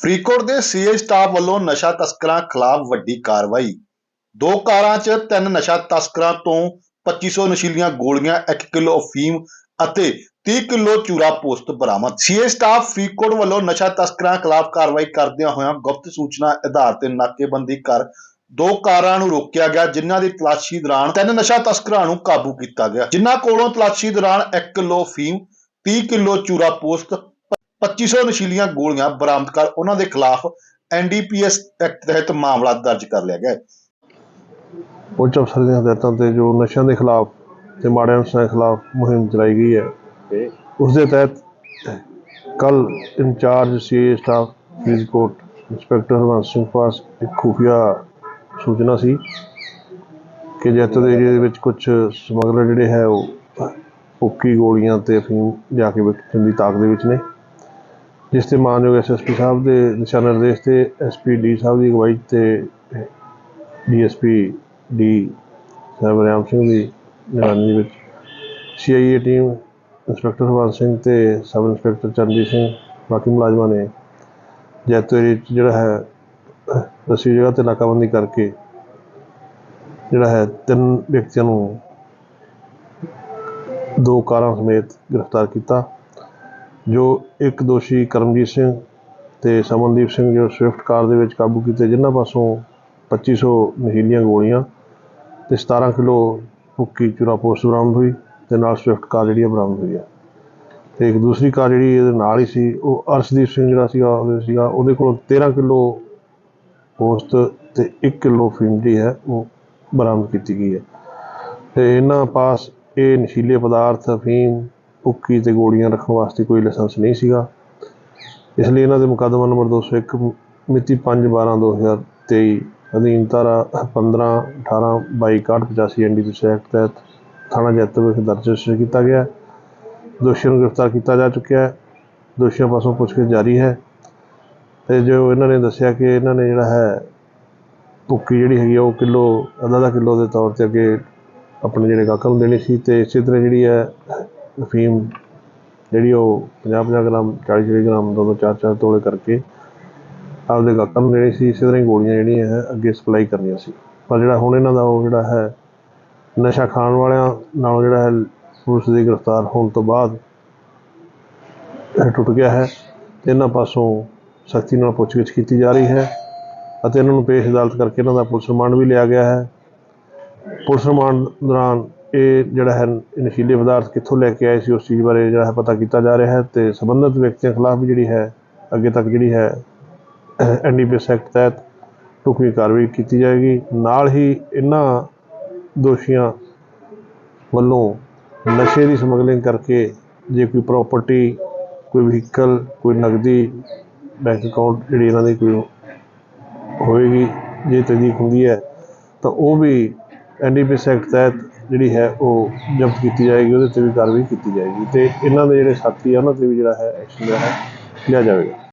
ਫਰੀਦਕੋਟ ਦੇ CA staff ਵੱਲੋਂ ਨਸ਼ਾ ਤਸਕਰਾਂ ਖਿਲਾਫ ਵੱਡੀ ਕਾਰਵਾਈ। ਦੋ ਕਾਰਾਂ 'ਚ ਤਿੰਨ ਨਸ਼ਾ ਤਸਕਰਾਂ ਤੋਂ 2500 ਨਸ਼ੀਲੀਆਂ ਗੋਲੀਆਂ 1 ਕਿਲੋ ਅਫੀਮ ਅਤੇ 30 ਕਿਲੋ ਚੂਰਾ ਪੋਸਤ ਬਰਾਮਦ। ਸੀਏ ਸਟਾਫ ਫਰੀਦਕੋਟ ਵੱਲੋਂ ਨਸ਼ਾ ਤਸਕਰਾਂ ਖਿਲਾਫ ਕਾਰਵਾਈ ਕਰਦਿਆਂ ਹੋਇਆਂ ਗੁਪਤ ਸੂਚਨਾ ਆਧਾਰ ਤੇ ਨਾਕੇਬੰਦੀ ਕਰ ਦੋ ਕਾਰਾਂ ਨੂੰ ਰੋਕਿਆ ਗਿਆ, ਜਿਨ੍ਹਾਂ ਦੀ ਤਲਾਸ਼ੀ ਦੌਰਾਨ ਤਿੰਨ ਨਸ਼ਾ ਤਸਕਰਾਂ ਨੂੰ ਕਾਬੂ ਕੀਤਾ ਗਿਆ। ਜਿਨ੍ਹਾਂ ਕੋਲੋਂ ਤਲਾਸ਼ੀ ਦੌਰਾਨ 1 ਕਿਲੋ ਅਫੀਮ 30 ਕਿਲੋ ਚੂਰਾ ਪੋਸਤ 2500 ਨਸ਼ੀਲੀਆਂ ਗੋਲੀਆਂ ਬਰਾਮਦ ਕਰ ਉਹਨਾਂ ਦੇ ਖਿਲਾਫ ਐਨਡੀਪੀਐਸ ਐਕਟ ਤਹਿਤ ਮਾਮਲਾ ਦਰਜ ਕਰ ਲਿਆ ਗਿਆ ਹੈ। ਉੱਚ ਅਫਸਰ ਦੀਆਂ ਹਦਾਇਤਾਂ ਤੇ ਜੋ ਨਸ਼ਿਆਂ ਦੇ ਖਿਲਾਫ ਤੇ ਮਾੜੇ ਅਨਸਰਾਂ ਦੇ ਖਿਲਾਫ ਮੁਹਿੰਮ ਚਲਾਈ ਗਈ ਹੈ, ਉਸ ਦੇ ਤਹਿਤ ਕੱਲ ਇੰਚਾਰਜ ਸੀ ਸਟਾਫ ਫਰੀਦਕੋਟ ਇੰਸਪੈਕਟਰ ਹਰਵੰਸ ਸਿੰਘ ਪਾਸ ਇੱਕ ਖੂਫੀਆ ਸੂਚਨਾ ਸੀ ਕਿ ਜੈਤੋ ਦੇ ਏਰੀਆ ਦੇ ਵਿੱਚ ਕੁਝ ਸਮਗਲਰ ਜਿਹੜੇ ਹੈ ਉਹ ਭੁੱਕੀ ਗੋਲੀਆਂ ਤੇ ਅਫੀਮ ਜਾ ਕੇ ਵੇਚਣ ਦੀ ਤਾਕ ਦੇ ਵਿੱਚ ਨੇ। ਜਿਸ ਤੇ ਮਾਨਯੋਗ ਐਸਐਸਪੀ ਸਾਹਿਬ ਦੇ ਦਿਸ਼ਾ ਨਿਰਦੇਸ਼ ਤੇ ਐਸਪੀ ਡੀ ਸਾਹਿਬ ਦੀ ਅਗਵਾਈ ਤੇ ਡੀਐਸਪੀ ਡੀ ਸਰਵਰਿਆਮ ਸਿੰਘ ਦੀ ਨਿਗਰਾਨੀ ਵਿੱਚ CIA team inspector Harvans Singh ਤੇ ਸਬ ਇੰਸਪੈਕਟਰ ਚਰਨਜੀਤ ਸਿੰਘ ਬਾਕੀ ਮੁਲਾਜ਼ਮਾਂ ਨੇ ਜੈਤੋ ਏਰੀਏ 'ਚ ਜਿਹੜਾ ਹੈ ਦਸੀ ਜਗ੍ਹਾ ਤੇ ਨਾਕਾਬੰਦੀ ਕਰਕੇ ਜਿਹੜਾ ਹੈ, ਤਿੰਨ ਵਿਅਕਤੀਆਂ ਨੂੰ ਦੋ ਕਾਰਾਂ ਸਮੇਤ ਗ੍ਰਿਫਤਾਰ ਕੀਤਾ। ਜੋ ਇੱਕ ਦੋਸ਼ੀ ਕਰਮਜੀਤ ਸਿੰਘ ਤੇ ਸਮਨਦੀਪ ਸਿੰਘ ਜੋ ਸਵਿਫਟ ਕਾਰ ਦੇ ਵਿੱਚ ਕਾਬੂ ਕੀਤੇ, ਜਿਨ੍ਹਾਂ ਪਾਸੋਂ 2500 ਨਸ਼ੀਲੀਆਂ ਗੋਲੀਆਂ ਤੇ 17 ਕਿਲੋ ਭੁੱਕੀ ਚੂਰਾ ਪੋਸਟ ਬਰਾਮਦ ਹੋਈ ਤੇ ਨਾਲ ਸਵਿਫਟ ਕਾਰ ਜਿਹੜੀ ਹੈ ਬਰਾਮਦ ਹੋਈ ਹੈ ਤੇ ਇੱਕ ਦੂਸਰੀ ਕਾਰ ਜਿਹੜੀ ਇਹਦੇ ਨਾਲ ਹੀ ਸੀ, ਉਹ ਅਰਸ਼ਦੀਪ ਸਿੰਘ ਜਿਹੜਾ ਸੀਗਾ ਉਹ ਸੀਗਾ, ਉਹਦੇ ਕੋਲ 13 ਕਿਲੋ ਪੋਸਟ ਤੇ 1 ਕਿਲੋ ਫੀਮ ਜਿਹੜੀ ਹੈ, ਉਹ ਬਰਾਮਦ ਕੀਤੀ ਗਈ ਹੈ। ਤੇ ਇਹਨਾਂ ਪਾਸ ਇਹ ਨਸ਼ੀਲੇ ਪਦਾਰਥ ਅਫੀਮ ਭੁੱਕੀ ਤੇ ਗੋਲੀਆਂ ਰੱਖਣ ਵਾਸਤੇ ਕੋਈ ਲਾਇਸੈਂਸ ਨਹੀਂ ਸੀਗਾ। ਇਸ ਲਈ ਇਹਨਾਂ ਦੇ ਮੁਕੱਦਮਾ ਨੰਬਰ 201 ਮਿਤੀ 5/12/2023 ਅਧੀਨ ਧਾਰਾ 15 18 22 85 ਐਨਡੀਪੀਸੀ ਐਕਟ ਤਹਿਤ ਥਾਣਾ ਜੈਤੋ ਵਿਖੇ ਦਰਜ ਰਜਿਸਟਰ ਕੀਤਾ ਗਿਆ। ਦੋਸ਼ੀਆਂ ਨੂੰ ਗ੍ਰਿਫਤਾਰ ਕੀਤਾ ਜਾ ਚੁੱਕਿਆ ਹੈ। ਦੋਸ਼ੀਆਂ ਪਾਸੋਂ ਪੁੱਛਗਿੱਛ ਜਾਰੀ ਹੈ। ਤੇ ਜੋ ਇਹਨਾਂ ਨੇ ਦੱਸਿਆ ਕਿ ਇਹਨਾਂ ਨੇ ਜਿਹੜਾ ਹੈ, ਭੁੱਕੀ ਜਿਹੜੀ ਹੈਗੀ ਆ, ਉਹ ਕਿਲੋ ਅੱਧਾ ਅੱਧਾ ਕਿਲੋ ਦੇ ਤੌਰ ਤੇ ਅੱਗੇ ਆਪਣੇ ਜਿਹੜੇ ਗਾਹਕਾਂ ਨੂੰ ਦੇਣੀ ਸੀ। ਤੇ ਇਸੇ ਤਰ੍ਹਾਂ ਜਿਹੜੀ ਹੈ ਅਫੀਮ ਜਿਹੜੀ ਉਹ 50 50 ਗ੍ਰਾਮ 40 40 ਗ੍ਰਾਮ ਦੋ ਦੋ ਚਾਰ ਚਾਰ ਤੋਲੇ ਕਰਕੇ ਆਪਦੇ ਗਾਹਕਾਂ ਨੂੰ ਦੇਣੀ ਸੀ, ਇਸੇ ਤਰ੍ਹਾਂ ਹੀ ਗੋਲੀਆਂ ਜਿਹੜੀਆਂ ਹੈ, ਅੱਗੇ ਸਪਲਾਈ ਕਰਨੀਆਂ ਸੀ। ਪਰ ਜਿਹੜਾ ਹੁਣ ਇਹਨਾਂ ਦਾ ਉਹ ਜਿਹੜਾ ਹੈ, ਨਸ਼ਾ ਖਾਣ ਵਾਲਿਆਂ ਨਾਲੋਂ ਜਿਹੜਾ ਹੈ, ਪੁਲਿਸ ਦੀ ਗ੍ਰਿਫਤਾਰ ਹੋਣ ਤੋਂ ਬਾਅਦ ਟੁੱਟ ਗਿਆ ਹੈ ਤੇ ਇਹਨਾਂ ਪਾਸੋਂ ਸਖਤੀ ਨਾਲ ਪੁੱਛਗਿੱਛ ਕੀਤੀ ਜਾ ਰਹੀ ਹੈ ਅਤੇ ਇਹਨਾਂ ਨੂੰ ਪੇਸ਼ ਅਦਾਲਤ ਕਰਕੇ ਇਹਨਾਂ ਦਾ ਪੁਲਿਸ ਰਿਮਾਂਡ ਵੀ ਲਿਆ ਗਿਆ ਹੈ। ਪੁਲਿਸ ਰਿਮਾਂਡ ਦੌਰਾਨ ਇਹ ਜਿਹੜਾ ਹੈ ਨਸ਼ੀਲੇ ਪਦਾਰਥ ਕਿੱਥੋਂ ਲੈ ਕੇ ਆਏ ਸੀ, ਉਸ ਚੀਜ਼ ਬਾਰੇ ਜਿਹੜਾ ਹੈ ਪਤਾ ਕੀਤਾ ਜਾ ਰਿਹਾ ਹੈ ਤੇ ਸੰਬੰਧਿਤ ਵਿਅਕਤੀਆਂ ਖਿਲਾਫ ਵੀ ਜਿਹੜੀ ਹੈ, ਅੱਗੇ ਤੱਕ ਜਿਹੜੀ ਹੈ ਐਨਡੀਪੀਐਸ ਐਕਟ ਤਹਿਤ ਢੁਕਵੀਂ ਕਾਰਵਾਈ ਕੀਤੀ ਜਾਏਗੀ। ਨਾਲ ਹੀ ਇਹਨਾਂ ਦੋਸ਼ੀਆਂ ਵੱਲੋਂ ਨਸ਼ੇ ਦੀ ਸਮਗਲਿੰਗ ਕਰਕੇ ਜੇ ਕੋਈ ਪ੍ਰਾਪਰਟੀ ਕੋਈ ਵਹੀਕਲ ਕੋਈ ਨਗਦੀ ਬੈਂਕ ਅਕਾਊਂਟ ਜਿਹੜੀ ਇਹਨਾਂ ਦੀ ਕੋਈ ਹੋਏਗੀ, ਜੇ ਤਸਦੀਕ ਹੁੰਦੀ ਹੈ, ਤਾਂ ਉਹ ਵੀ ਐਨਡੀਪੀਐਸ ਐਕਟ ਤਹਿਤ ਜਿਹੜੀ ਹੈ ਉਹ ਜ਼ਬਤ ਕੀਤੀ ਜਾਏਗੀ, ਉਹਦੇ ਤੇ ਵੀ ਕਾਰਵਾਈ ਕੀਤੀ ਜਾਏਗੀ ਤੇ ਇਹਨਾਂ ਦੇ ਜਿਹੜੇ ਸਾਥੀ ਆ, ਉਹਨਾਂ ਤੇ ਵੀ ਜਿਹੜਾ ਹੈ ਐਕਸ਼ਨ ਜਿਹੜਾ ਹੈ ਲਿਆ ਜਾਵੇਗਾ।